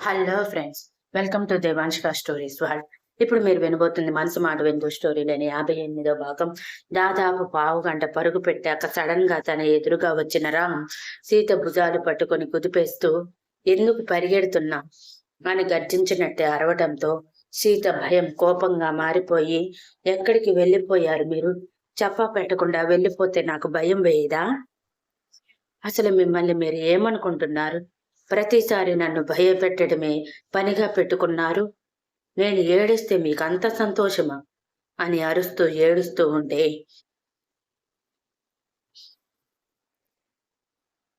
Hello friends welcome to Devanshika stories world ఇప్పుడు మీరు వినబోతుంది మనసు మాట విందు స్టోరీలోని యాభై ఎనిమిదో భాగం. దాదాపు పావు గంట పరుగు పెట్టాక సడన్గా తన ఎదురుగా వచ్చిన రామ్ సీత భుజాలు పట్టుకొని కుదిపేస్తూ ఎందుకు పరిగెడుతున్నా? అని గర్జించినట్టే అరవటంతో సీత భయం కోపంగా మారిపోయి ఎక్కడికి వెళ్ళిపోయారు మీరు? చెప్పా పెట్టకుండా వెళ్ళిపోతే నాకు భయం వేయదా? అసలు మిమ్మల్ని మీరు ఏమనుకుంటున్నారు? ప్రతిసారి నన్ను భయపెట్టడమే పనిగా పెట్టుకున్నారు. నేను ఏడిస్తే మీకు అంత సంతోషమా? అని అరుస్తూ ఏడుస్తూ ఉంటే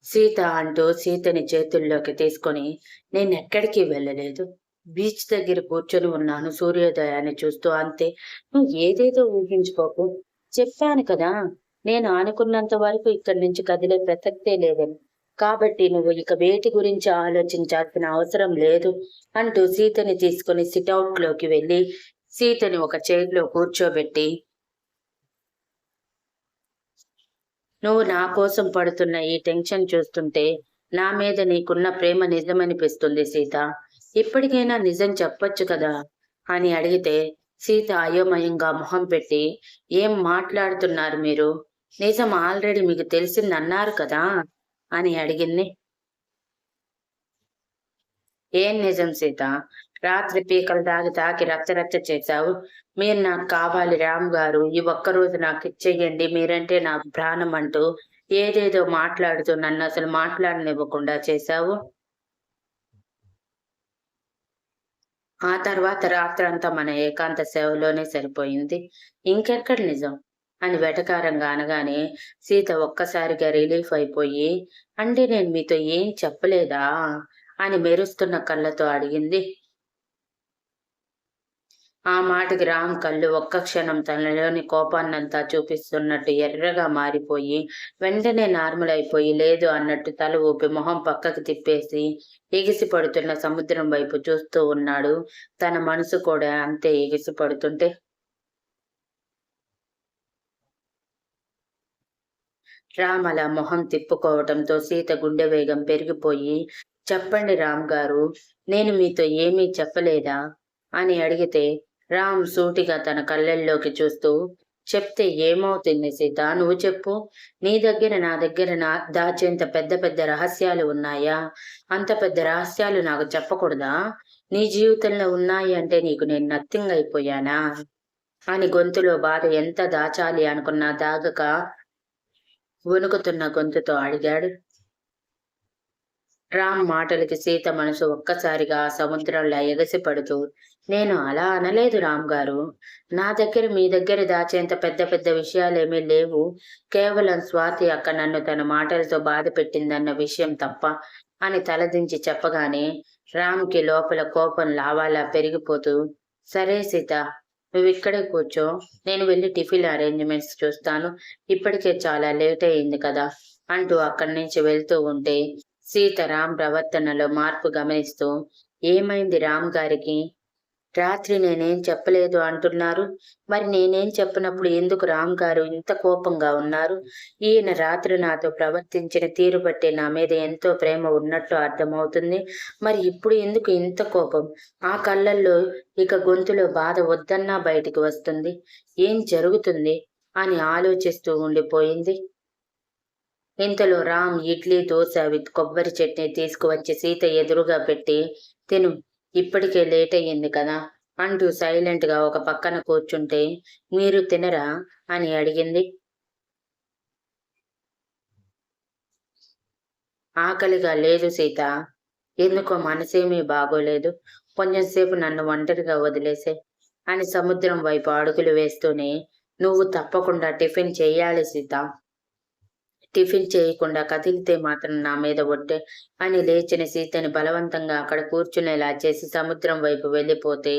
సీత అంటూ సీతని చేతుల్లోకి తీసుకొని నేను ఎక్కడికి వెళ్ళలేదు. బీచ్ దగ్గర కూర్చొని ఉన్నాను సూర్యోదయాన్ని చూస్తూ అంతే. నువ్వు ఏదేదో ఊహించుకోకు. చెప్పాను కదా నేను అనుకున్నంత వరకు ఇక్కడి నుంచి కదిలే ప్రసక్తే లేదని. కాబట్టి నువ్వు ఇక వేటి గురించి ఆలోచించాల్సిన అవసరం లేదు అంటూ సీతని తీసుకుని సిట్అవుట్లోకి వెళ్ళి సీతని ఒక చైర్లో కూర్చోబెట్టి నువ్వు నా కోసం పడుతున్న ఈ టెన్షన్ చూస్తుంటే నా మీద నీకున్న ప్రేమ నిజమనిపిస్తుంది సీత. ఇప్పటికైనా నిజం చెప్పొచ్చు కదా? అని అడిగితే సీత అయోమయంగా మొహం పెట్టి ఏం మాట్లాడుతున్నారు మీరు? నిజం ఆల్రెడీ మీకు తెలిసిందన్నారు కదా? అని అడిగింది. ఏం నిజం సీత? రాత్రి పీకలు తాగి తాకి రచ్చరచ్చ చేశావు. మీరు నాకు కావాలి రామ్ గారు. ఈ ఒక్కరోజు నాకు ఇచ్చేయండి. మీరంటే నాకు ప్రాణం అంటూ ఏదేదో మాట్లాడుతూ నన్ను అసలు మాట్లాడనివ్వకుండా చేశావు. ఆ తర్వాత రాత్రంతా మన ఏకాంత సేవలోనే సరిపోయింది. ఇంకెక్కడ నిజం? అని వెటకారంగా అనగానే సీత ఒక్కసారిగా రిలీఫ్ అయిపోయి అంటే నేను మీతో ఏం చెప్పలేదా? అని మెరుస్తున్న కళ్ళతో అడిగింది. ఆ మాటకి రామ్ కళ్ళు ఒక్క క్షణం తనలోని కోపాన్నంతా చూపిస్తున్నట్టు ఎర్రగా మారిపోయి వెంటనే నార్మల్ అయిపోయి లేదు అన్నట్టు తల ఊపి మొహం పక్కకి తిప్పేసి ఎగిసి పడుతున్న సముద్రం వైపు చూస్తూ ఉన్నాడు తన మనసు కూడా అంతే ఎగిసి పడుతుంటే రామల మొహం తిప్పుకోవటంతో సీత గుండె వేగం పెరిగిపోయి చెప్పండి రామ్ గారు నేను మీతో ఏమీ చెప్పలేదా? అని అడిగితే రామ్ సూటిగా తన కళ్ళల్లోకి చూస్తూ చెప్తే ఏమవుతుంది సీత? నువ్వు చెప్పు. నీ దగ్గర నా దగ్గర నా దాచేంత పెద్ద పెద్ద రహస్యాలు ఉన్నాయా? అంత పెద్ద రహస్యాలు నాకు చెప్పకూడదా? నీ జీవితంలో ఉన్నాయి అంటే నీకు నేను నత్తింగ్ అయిపోయానా? అని గొంతులో బాధ ఎంత దాచాలి అనుకున్నా దాగక వణుకుతున్న గొంతుతో అడిగాడు. రామ్ మాటలకి సీత మనసు ఒక్కసారిగా సముద్రంలో ఎగసి పడుతూ నేను అలా అనలేదు రామ్ గారు. నా దగ్గర మీ దగ్గర దాచేంత పెద్ద పెద్ద విషయాలేమీ లేవు. కేవలం స్వాతి అక్క నన్ను తన మాటలతో బాధ పెట్టిందన్న విషయం తప్ప అని తలదించి చెప్పగానే రామ్కి లోపల కోపం లావాలా పెరిగిపోతూ సరే సీత నువ్వు ఇక్కడే కూర్చో. నేను వెళ్ళి టిఫిన్ అరేంజ్మెంట్స్ చూస్తాను. ఇప్పటికే చాలా లేట్ అయింది కదా అంటూ అక్కడి నుంచి వెళ్తూ ఉంటే సీత రామ్ ప్రవర్తనలో మార్పు గమనిస్తూ ఏమైంది రామ్ గారికి? రాత్రి నేనేం చెప్పలేదు అంటున్నారు. మరి నేనేం చెప్పినప్పుడు ఎందుకు రామ్ గారు ఇంత కోపంగా ఉన్నారు? ఈయన రాత్రి నాతో ప్రవర్తించిన తీరు బట్టి నా మీద ఎంతో ప్రేమ ఉన్నట్టు అర్థమవుతుంది. మరి ఇప్పుడు ఎందుకు ఇంత కోపం? ఆ కళ్ళల్లో ఇక గొంతులో బాధ వద్దన్నా బయటికి వస్తుంది. ఏం జరుగుతుంది? అని ఆలోచిస్తూ ఉండిపోయింది. ఇంతలో రామ్ ఇడ్లీ దోశ విత్ కొబ్బరి చట్నీ తీసుకువచ్చి సీత ఎదురుగా పెట్టి తిను. ఇప్పటికే లేట్ అయ్యింది కదా అంటూ సైలెంట్గా ఒక పక్కన కూర్చుంటే మీరు తినరా అని అడిగింది. ఆకలిగా లేదు సీత. ఎందుకో మనసేమీ బాగోలేదు. కొంచెం సేపు నన్ను ఒంటరిగా వదిలేసే అని సముద్రం వైపు అడుగులు వేస్తూనే నువ్వు తప్పకుండా టిఫిన్ చేయాలి సీత. టిఫిన్ చేయకుండా కదిలితే మాత్రం నా మీద ఒట్టే అని లేచిన సీతని బలవంతంగా అక్కడ కూర్చునేలా చేసి సముద్రం వైపు వెళ్ళిపోతే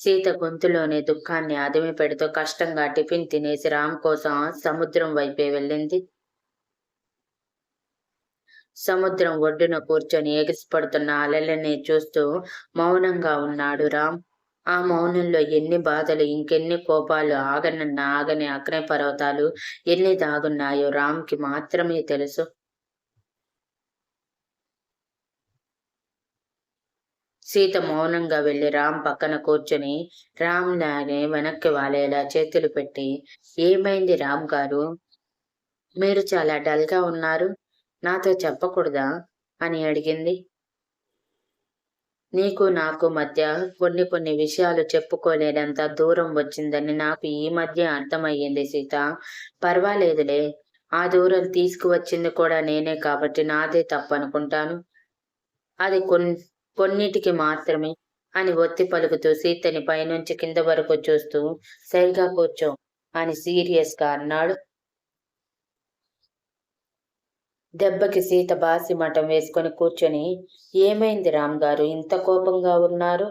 సీత గొంతులోని దుఃఖాన్ని అదిమి పెడుతూ కష్టంగా టిఫిన్ తినేసి రామ్ కోసం సముద్రం వైపే వెళ్ళింది. సముద్రం ఒడ్డున కూర్చొని ఎగిసిపడుతున్న అలలని చూస్తూ మౌనంగా ఉన్నాడు రామ్. ఆ మౌనంలో ఎన్ని బాధలు ఇంకెన్ని కోపాలు ఆగనన్న ఆగని అగ్ని పర్వతాలు ఎన్ని దాగున్నాయో రామ్కి మాత్రమే తెలుసు. సీత మౌనంగా వెళ్ళి రామ్ పక్కన కూర్చుని రామ్ లాగే వెనక్కి వాలేలా చేతులు పెట్టి ఏమైంది రామ్ గారు? మీరు చాలా డల్గా ఉన్నారు. నాతో చెప్పకూడదా? అని అడిగింది. నీకు నాకు మధ్య కొన్ని కొన్ని విషయాలు చెప్పుకోలేనంత దూరం వచ్చిందని నాకు ఈ మధ్య అర్థమయ్యింది సీత. పర్వాలేదులే. ఆ దూరం తీసుకువచ్చింది కూడా నేనే కాబట్టి నాదే తప్పనుకుంటాను. అది కొన్ కొన్నిటికి మాత్రమే అని ఒత్తి పలుకుతూ సీతని పైనుంచి కింద వరకు చూస్తూ సరిగా కూర్చో అని సీరియస్గా అన్నాడు. దెబ్బకి సీత బాసి మఠం వేసుకొని కూర్చొని ఏమైంది రామ్ గారు? ఇంత కోపంగా ఉన్నారు?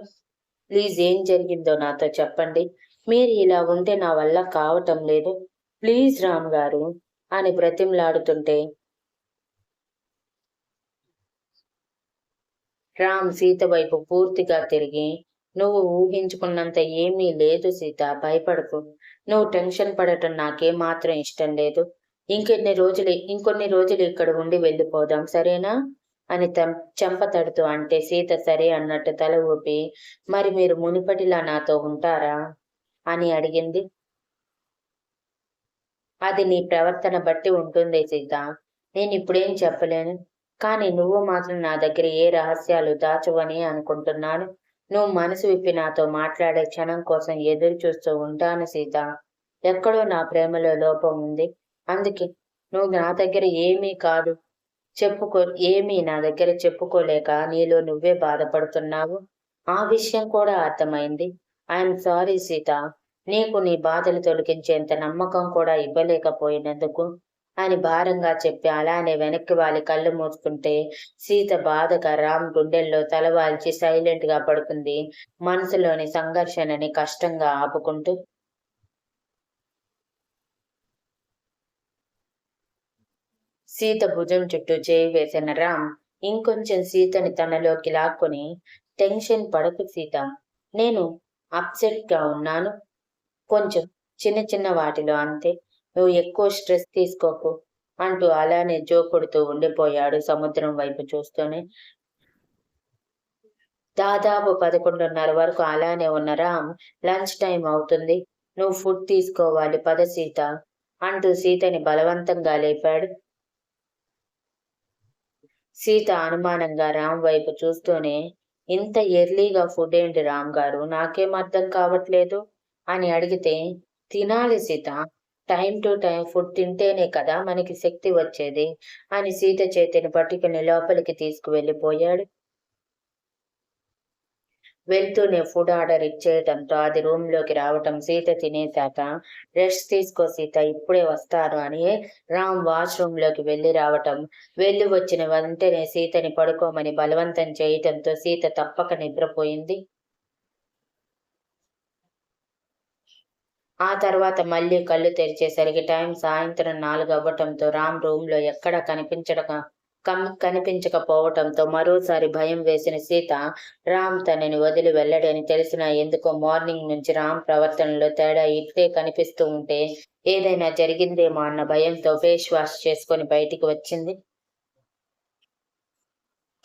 ప్లీజ్ ఏం జరిగిందో నాతో చెప్పండి. మీరు ఇలా ఉంటే నా వల్ల కావటం లేదు. ప్లీజ్ రామ్ గారు అని బ్రతిమలాడుతుంటే రామ్ సీత వైపు పూర్తిగా తిరిగి నువ్వు ఊహించుకున్నంత ఏమీ లేదు సీత భయపడకు. నువ్వు టెన్షన్ పడటం నాకే మాత్రం ఇష్టం లేదు. ఇంకెన్ని రోజులు ఇంకొన్ని రోజులు ఇక్కడ ఉండి వెళ్ళిపోదాం సరేనా? అని చెంప తడుతూ అంటే సీత సరే అన్నట్టు తల ఊపి మరి మీరు మునిపటిలా నాతో ఉంటారా? అని అడిగింది. అది నీ ప్రవర్తన బట్టి ఉంటుంది సీత. నేను ఇప్పుడేం చెప్పలేను. కానీ నువ్వు మాత్రం నా దగ్గర ఏ రహస్యాలు దాచవని అనుకుంటున్నాను. నువ్వు మనసు విప్పి నాతో మాట్లాడే క్షణం కోసం ఎదురు చూస్తూ ఉంటాను సీత. ఎక్కడో నా ప్రేమలో లోపం ఉంది. అందుకే నువ్వు నా దగ్గర ఏమీ కాదు. చెప్పుకో ఏమీ నా దగ్గర చెప్పుకోలేక నీలో నువ్వే బాధపడుతున్నావు? ఆ విషయం కూడా అర్థమైంది. I'm sorry Sita. నీకు నీ బాధలు తొలగించేంత నమ్మకం కూడా ఇవ్వలేకపోయినందుకు అని భారంగా చెప్పి అలానే వెనక్కి వాలి కళ్ళు మూసుకుంటే సీత బాధగా రామ్ గుండెల్లో తలవాల్చి సైలెంట్గా పడుకుంది. మనసులోని సంఘర్షణని కష్టంగా ఆపుకుంటూ సీత భుజం చుట్టూ చేయి వేసిన రామ్ ఇంకొంచెం సీతని తనలోకి లాక్కొని టెన్షన్ పడకు సీత నేను అప్సెట్గా ఉన్నాను. కొంచెం చిన్న చిన్న వాటిలో అంతే. నువ్వు ఎక్కువ స్ట్రెస్ తీసుకోకు అంటూ అలానే జోకుడుతూ ఉండిపోయాడు సముద్రం వైపు చూస్తూనే. దాదాపు పదకొండున్నర వరకు అలానే ఉన్న రామ్ లంచ్ టైం అవుతుంది. నువ్వు ఫుడ్ తీసుకోవాలి పద సీత అంటూ సీతని బలవంతంగా లేపాడు. సీత అనుమానంగా రామ్ వైపు చూస్తూనే ఇంత ఎర్లీగా ఫుడ్ ఏంటి రామ్ గారు? నాకేం అర్థం కావట్లేదు అని అడిగితే తినాలి Sita. Time to time food తింటేనే కదా మనకి శక్తి వచ్చేది అని సీత చేతిని పట్టుకుని లోపలికి తీసుకువెళ్ళిపోయాడు. వెళ్తూనే ఫుడ్ ఆర్డర్ ఇచ్చేయటంతో అది రూమ్లోకి రావటం సీత తినేశాక రెస్ట్ తీసుకో సీత ఇప్పుడే వస్తారు అని రామ్ వాష్రూమ్లోకి వెళ్ళి రావటం వెళ్ళి వచ్చిన వెంటనే సీతని పడుకోమని బలవంతం చేయటంతో సీత తప్పక నిద్రపోయింది. ఆ తర్వాత మళ్ళీ కళ్ళు తెరిచేసరికి టైం సాయంత్రం నాలుగు అవ్వటంతో రామ్ రూమ్లో ఎక్కడా కమ్ కనిపించకపోవటంతో మరోసారి భయం వేసిన సీత రామ్ తనని వదిలి వెళ్ళడని తెలిసిన ఎందుకో మార్నింగ్ నుంచి రామ్ ప్రవర్తనలో తేడా ఇట్టే కనిపిస్తూ ఉంటే ఏదైనా జరిగిందేమో అన్న భయంతో ఫేస్ వాష్ చేసుకొని బయటికి వచ్చింది.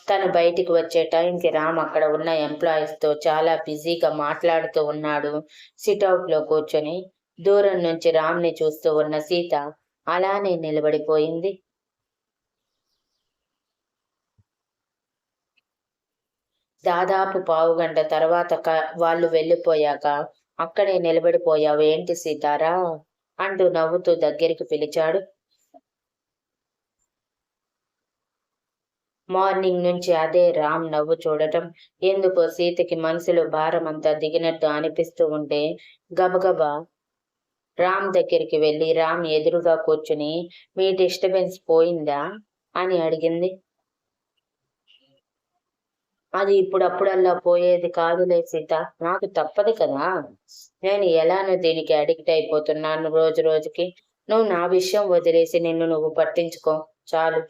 తను బయటికి వచ్చే టైంకి రామ్ అక్కడ ఉన్న ఎంప్లాయీస్తో చాలా బిజీగా మాట్లాడుతూ ఉన్నాడు. సిట్అవుట్లో కూర్చొని దూరం నుంచి రామ్ని చూస్తూ ఉన్న సీత అలానే నిలబడిపోయింది. దాదాపు పావు గంట తర్వాత వాళ్ళు వెళ్ళిపోయాక అక్కడే నిలబడిపోయావు. ఏంటి సీతారా? అంటూ నవ్వుతూ దగ్గరికి పిలిచాడు. మార్నింగ్ నుంచి అదే రామ్ నవ్వు చూడటం. ఎందుకో సీతకి మనసులో భారం అంతా దిగినట్టు అనిపిస్తూ ఉంటే గబగబా రామ్ దగ్గరికి వెళ్ళి రామ్ ఎదురుగా కూర్చుని మీ డిస్టర్బెన్స్ పోయిందా అని అడిగింది. అది ఇప్పుడప్పుడల్లా పోయేది కాదులే సీత. నాకు తప్పదు కదా. నేను ఎలానో దీనికి అడిక్ట్ అయిపోతున్నాను రోజు రోజుకి. నువ్వు నా విషయం వదిలేసి నిన్ను నువ్వు పట్టించుకో. చాలు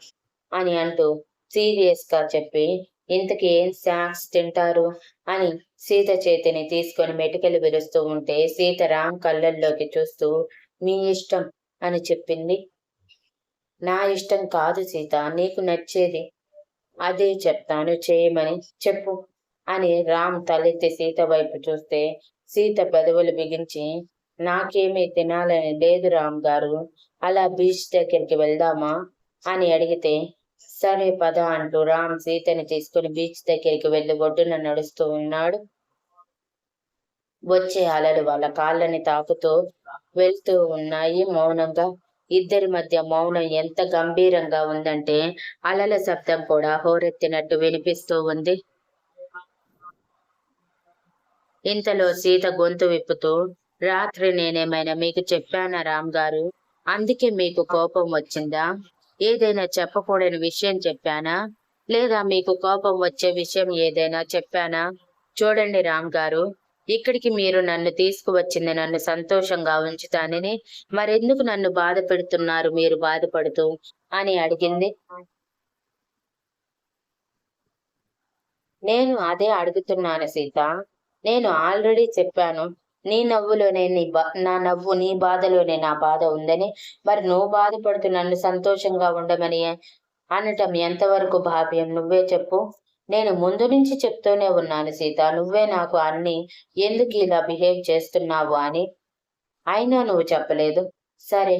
అని అంటూ సీరియస్గా చెప్పి ఇంతకి ఏం స్నాక్స్ తింటారు? అని సీత చేతిని తీసుకొని మెటికలు విరుస్తూ ఉంటే సీత రామ్ కళ్ళల్లోకి చూస్తూ మీ ఇష్టం అని చెప్పింది. నా ఇష్టం కాదు సీత. నీకు నచ్చేది అదే చెప్తాను చేయమని చెప్పు అని రామ్ తలెత్తి సీత వైపు చూస్తే సీత పెదవులు బిగించి నాకేమీ తినాలని లేదు రామ్ గారు. అలా బీచ్ దగ్గరికి వెళ్దామా? అని అడిగితే సరే పద అంటూ రామ్ సీతని తీసుకుని బీచ్ దగ్గరికి వెళ్ళి ఒడ్డున నడుస్తూ ఉన్నాడు. వచ్చే అలలు వాళ్ళ కాళ్ళని తాకుతూ వెళ్తూ ఉన్నాయి మౌనంగా. ఇద్దరి మధ్య మౌనం ఎంత గంభీరంగా ఉందంటే అలల శబ్దం కూడా హోరెత్తినట్టు వినిపిస్తూ ఉంది. ఇంతలో సీత గొంతు విప్పుతూ రాత్రి నేనేమైనా మీకు చెప్పానా రామ్ గారు? అందుకే మీకు కోపం వచ్చిందా? ఏదైనా చెప్పకూడని విషయం చెప్పానా? లేదా మీకు కోపం వచ్చే విషయం ఏదైనా చెప్పానా? చూడండి రామ్ గారు ఇక్కడికి మీరు నన్ను తీసుకువచ్చింది నన్ను సంతోషంగా ఉంచుతానని మరెందుకు నన్ను బాధ పెడుతున్నారు మీరు బాధపడుతూ? అని అడిగింది. నేను అదే అడుగుతున్నాను సీత. నేను ఆల్రెడీ చెప్పాను. నీ నవ్వులోనే నీ బా నా నవ్వు నీ బాధలోనే నా బాధ ఉందని. మరి నువ్వు బాధపడుతూ నన్ను సంతోషంగా ఉండమని అనటం ఎంతవరకు భావ్యం నువ్వే చెప్పు. నేను ముందు నుంచి చెప్తూనే ఉన్నాను సీత. నువ్వే నాకు అన్ని ఎందుకు ఇలా బిహేవ్ చేస్తున్నావు అని. అయినా నువ్వు చెప్పలేదు. సరే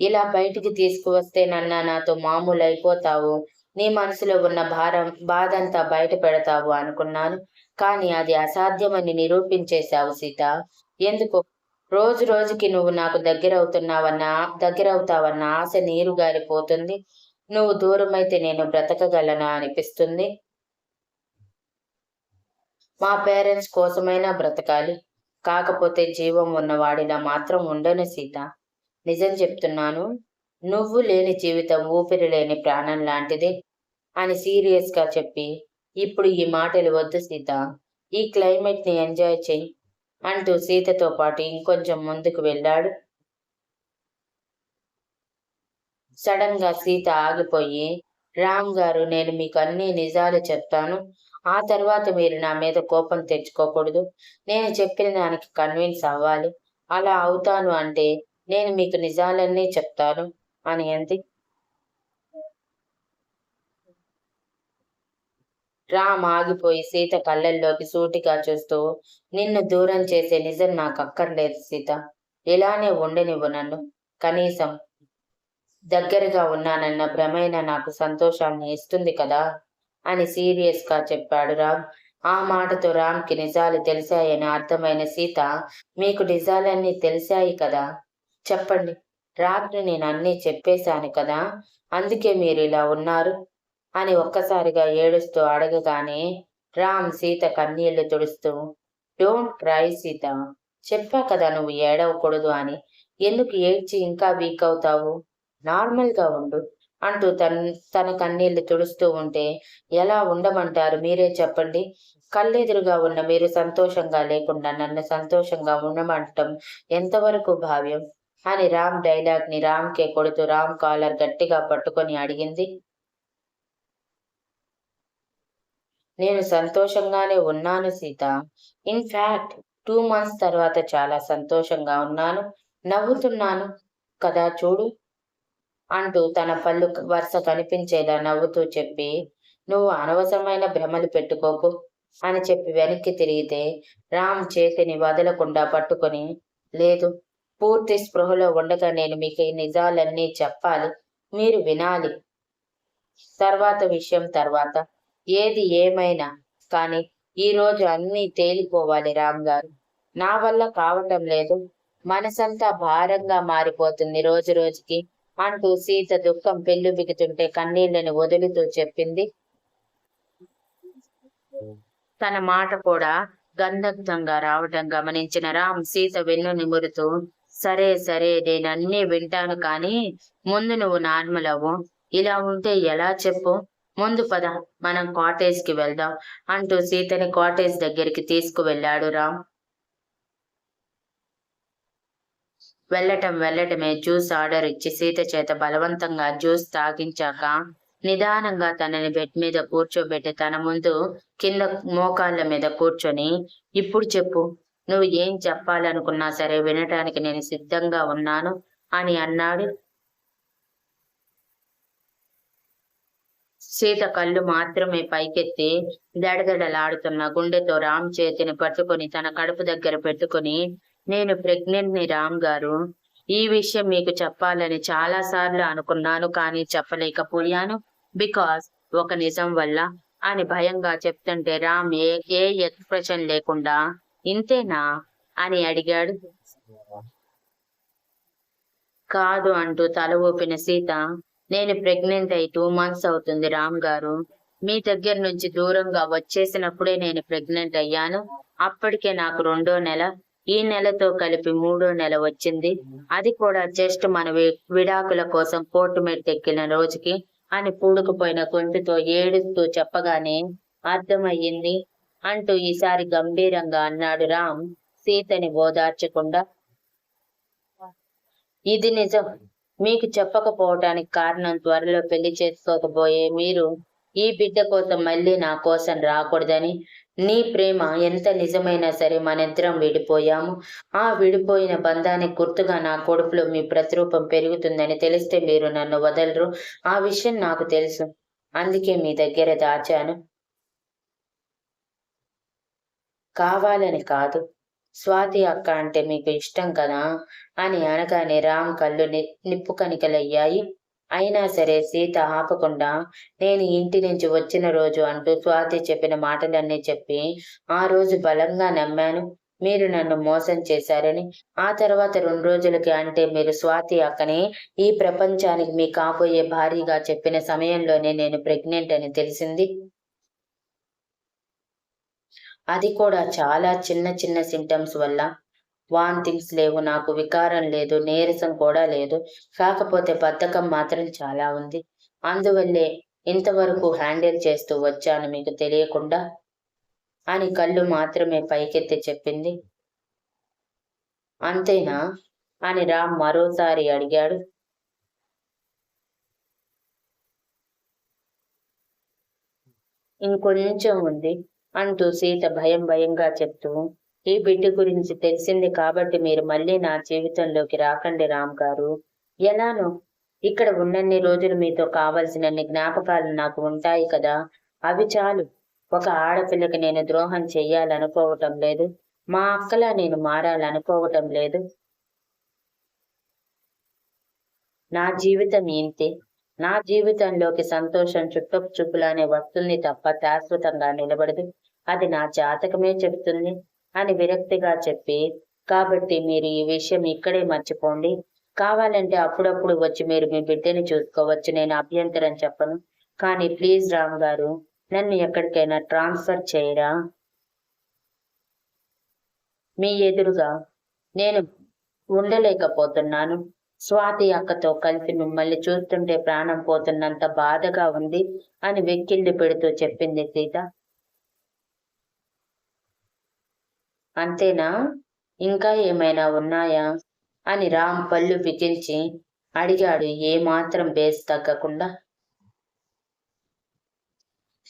ఇలా బయటికి తీసుకువస్తే నన్న నాతో మామూలు అయిపోతావు. నీ మనసులో ఉన్న భారం బాధంతా బయట పెడతావు అనుకున్నాను. కానీ అది అసాధ్యమని నిరూపించేశావు సీత. ఎందుకు? రోజు రోజుకి నువ్వు నాకు దగ్గర అవుతున్నావన్న దగ్గర అవుతావన్న ఆశ నీరు గారిపోతుంది. నువ్వు దూరమైతే నేను బ్రతకగలనా అనిపిస్తుంది. మా పేరెంట్స్ కోసమైనా బ్రతకాలి. కాకపోతే జీవం ఉన్నవాడిలా మాత్రం ఉండను సీత. నిజం చెప్తున్నాను నువ్వు లేని జీవితం ఊపిరి లేని ప్రాణం లాంటిది అని సీరియస్గా చెప్పి ఇప్పుడు ఈ మాటలు వద్దు సీత. ఈ క్లైమేట్ని ఎంజాయ్ చెయ్యి అంటూ సీతతో పాటు ఇంకొంచెం ముందుకు వెళ్ళాడు. సడన్గా సీత ఆగిపోయి రామ్ గారు నేను మీకు అన్ని నిజాలు చెప్తాను ఆ తర్వాత మీరు నా మీద కోపం తెచ్చుకోకూడదు. నేను చెప్పిన దానికి కన్విన్స్ అవ్వాలి. అలా అవుతాను అంటే నేను మీకు నిజాలన్నీ చెప్తాను అని అంది. రామ్ ఆగిపోయి సీత కళ్ళల్లోకి సూటిగా చూస్తూ నిన్ను దూరం చేసే నిజం నాకు అక్కర్లేదు సీత. ఇలానే ఉండనివ్వు నన్ను. కనీసం దగ్గరగా ఉన్నానన్న భ్రమైన నాకు సంతోషాన్ని ఇస్తుంది కదా. అని సీరియస్గా చెప్పాడు రామ్. ఆ మాటతో రామ్కి నిజాలు తెలిసాయని అర్థమైన సీత మీకు నిజాలన్నీ తెలిసాయి కదా? చెప్పండి. రాత్రి నేను అన్నీ చెప్పేశాను కదా? అందుకే మీరు ఇలా ఉన్నారు? అని ఒక్కసారిగా ఏడుస్తూ అడగగానే రామ్ సీత కన్నీళ్ళు తుడుస్తూ డోంట్ క్రై సీత. చెప్పా కదా నువ్వు ఏడవకూడదు అని. ఎందుకు ఏడ్చి ఇంకా వీక్ అవుతావు? నార్మల్గా ఉండు. అంటూ తన తన కన్నీళ్ళు తుడుస్తూ ఉంటే ఎలా ఉండమంటారు? మీరే చెప్పండి. కళ్ళెదురుగా ఉన్న మీరు సంతోషంగా లేకుండా నన్ను సంతోషంగా ఉండమంటం ఎంతవరకు భావ్యం? అని రామ్ డైలాగ్ని రామ్ కే కొడుతూ రామ్ కాలర్ గట్టిగా పట్టుకొని అడిగింది. నేను సంతోషంగానే ఉన్నాను సీత. ఇన్ఫ్యాక్ట్ టూ మంత్స్ తర్వాత చాలా సంతోషంగా ఉన్నాను. నవ్వుతున్నాను. కదా చూడు. అంటూ తన పళ్ళు వరుస కనిపించేలా నవ్వుతూ చెప్పి నువ్వు అనవసరమైన భ్రమలు పెట్టుకోకు అని చెప్పి వెనక్కి తిరిగితే రామ్ చేతిని వదలకుండా పట్టుకొని లేదు పూర్తి స్పృహలో ఉండగా నేను మీకు ఈ నిజాలన్నీ చెప్పాలి మీరు వినాలి. తర్వాత విషయం తర్వాత ఏది ఏమైనా కానీ ఈ రోజు అన్నీ తేలిపోవాలి రామ్ గారు. నా వల్ల కావటం లేదు. మనసంతా భారంగా మారిపోతుంది రోజు రోజుకి. అంటూ సీత దుఃఖం పెళ్ళి బిగుతుంటే కన్నీళ్ళను వదులుతూ చెప్పింది. తన మాట కూడా గంధగ్ధంగా రావటం గమనించిన రామ్ సీత వెన్ను నిమురుతూ సరే సరే నేను అన్నీ వింటాను కానీ ముందు నువ్వు నార్మల్ అవ్వు. ఇలా ఉంటే ఎలా చెప్పు? ముందు పద మనం కాటేజ్కి వెళ్దాం అంటూ సీతని కాటేజ్ దగ్గరికి తీసుకువెళ్ళాడు రామ్. వెళ్ళటం వెళ్ళటమే. జ్యూస్ ఆర్డర్ ఇచ్చి సీత చేత బలవంతంగా జ్యూస్ తాగించాక నిదానంగా తనని బెడ్ మీద కూర్చోబెట్టి తన ముందు కింద మోకాళ్ళ మీద కూర్చొని ఇప్పుడు చెప్పు నువ్వు ఏం చెప్పాలనుకున్నా సరే వినటానికి నేను సిద్ధంగా ఉన్నాను అని అన్నాడు. సీత కళ్ళు మాత్రమే పైకెత్తి దడదడలాడుతున్న గుండెతో రామ్ చేతిని పట్టుకొని తన కడుపు దగ్గర పెట్టుకొని నేను ప్రెగ్నెంట్ని రామ్ గారు. ఈ విషయం మీకు చెప్పాలని చాలా సార్లు అనుకున్నాను కానీ చెప్పలేకపోయాను. బికాస్ ఒక నిజం వల్ల అని భయంగా చెప్తుంటే రామ్ ఏ ఏ ఎక్స్ప్రెషన్ లేకుండా ఇంతేనా? అని అడిగాడు. కాదు అంటూ తల ఊపిన సీత నేను ప్రెగ్నెంట్ అయి టూ మంత్స్ అవుతుంది రామ్ గారు. మీ దగ్గర నుంచి దూరంగా వచ్చేసినప్పుడే నేను ప్రెగ్నెంట్ అయ్యాను. అప్పటికే నాకు రెండో నెల ఈ నెలతో కలిపి మూడో నెల వచ్చింది. అది కూడా జస్ట్ మన విడాకుల కోసం కోర్టు మెట్టెక్కిన రోజుకి అని పూడుకుపోయిన గొంతుతో ఏడుస్తూ చెప్పగానే అర్థమయ్యింది. అంటూ ఈసారి గంభీరంగా అన్నాడు రామ్ సీతని ఓదార్చకుండా. ఇది నిజం. మీకు చెప్పకపోవటానికి కారణం త్వరలో పెళ్ళి చేసుకోకపోయే మీరు ఈ బిడ్డ కోసం మళ్ళీ నా కోసం రాకూడదని నీ ప్రేమ ఎంత నిజమైనా సరే మనిద్దరం విడిపోయాము. ఆ విడిపోయిన బంధానికి గుర్తుగా నా కొడుపులో మీ ప్రతిరూపం పెరుగుతుందని తెలిస్తే మీరు నన్ను వదలరు. ఆ విషయం నాకు తెలుసు. అందుకే మీ దగ్గర దాచాను. కావాలని కాదు. స్వాతి అక్క అంటే మీకు ఇష్టం కదా? అని అనగానే రామ్ కళ్ళు ని- నిప్పు కణికలయ్యాయి. అయినా సరే సీత ఆపకుండా నేను ఇంటి నుంచి వచ్చిన రోజు అంటూ స్వాతి చెప్పిన మాటలన్నీ చెప్పి ఆ రోజు బలంగా నమ్మాను. మీరు నన్ను మోసం చేశారని ఆ తర్వాత రెండు రోజులకి అంటే మీరు స్వాతి అక్కని ఈ ప్రపంచానికి మీ కాబోయే భారీగా చెప్పిన సమయంలోనే నేను ప్రెగ్నెంట్ అని తెలిసింది. అది కూడా చాలా చిన్న చిన్న సింటమ్స్ వల్ల వాంతింగ్స్ లేవు నాకు వికారం లేదు నీరసం కూడా లేదు. కాకపోతే బద్ధకం మాత్రం చాలా ఉంది. అందువల్లే ఇంతవరకు హ్యాండిల్ చేస్తూ వచ్చాను మీకు తెలియకుండా అని కళ్ళు మాత్రమే పైకెత్తి చెప్పింది. అంతేనా? అని రామ్ మరోసారి అడిగాడు. ఇంకొంచెం ఉంది అంటూ సీత భయం భయంగా చెప్తూ ఈ బిడ్డ గురించి తెలిసింది కాబట్టి మీరు మళ్ళీ నా జీవితంలోకి రాకండి రామ్ గారు. ఎలానో? ఇక్కడ ఉన్నన్ని రోజులు మీతో కావలసినన్ని జ్ఞాపకాలు నాకు ఉంటాయి కదా. అవి చాలు. ఒక ఆడపిల్లకి నేను ద్రోహం చెయ్యాలనుకోవటం లేదు. మా అక్కలా నేను మారాలనుకోవటం లేదు. నా జీవితం ఇంతే. నా జీవితంలోకి సంతోషం చుట్టపు చూపులానే వస్తుంది తప్ప శాశ్వతంగా నిలబడదు. అది నా జాతకమే చెబుతుంది. అని విరక్తిగా చెప్పి కాబట్టి మీరు ఈ విషయం ఇక్కడే మర్చిపోండి. కావాలంటే అప్పుడప్పుడు వచ్చి మీరు మీ బిడ్డని చూసుకోవచ్చు. నేను అభ్యంతరం చెప్పను. కానీ ప్లీజ్ రామ్ గారు నన్ను ఎక్కడికైనా ట్రాన్స్ఫర్ చేయరా? మీ ఎదురుగా నేను ఉండలేకపోతున్నాను. స్వాతి అక్కతో కలిసి మిమ్మల్ని చూస్తుంటే ప్రాణం పోతున్నంత బాధగా ఉంది అని వెక్కిళ్ళు పెడుతూ చెప్పింది సీత. అంతేనా? ఇంకా ఏమైనా ఉన్నాయా? అని రామ్ పళ్ళు బిగించి అడిగాడు ఏమాత్రం బేస్ తగ్గకుండా.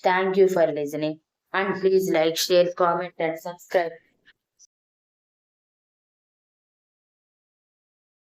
Thank you for listening and please like share comment and subscribe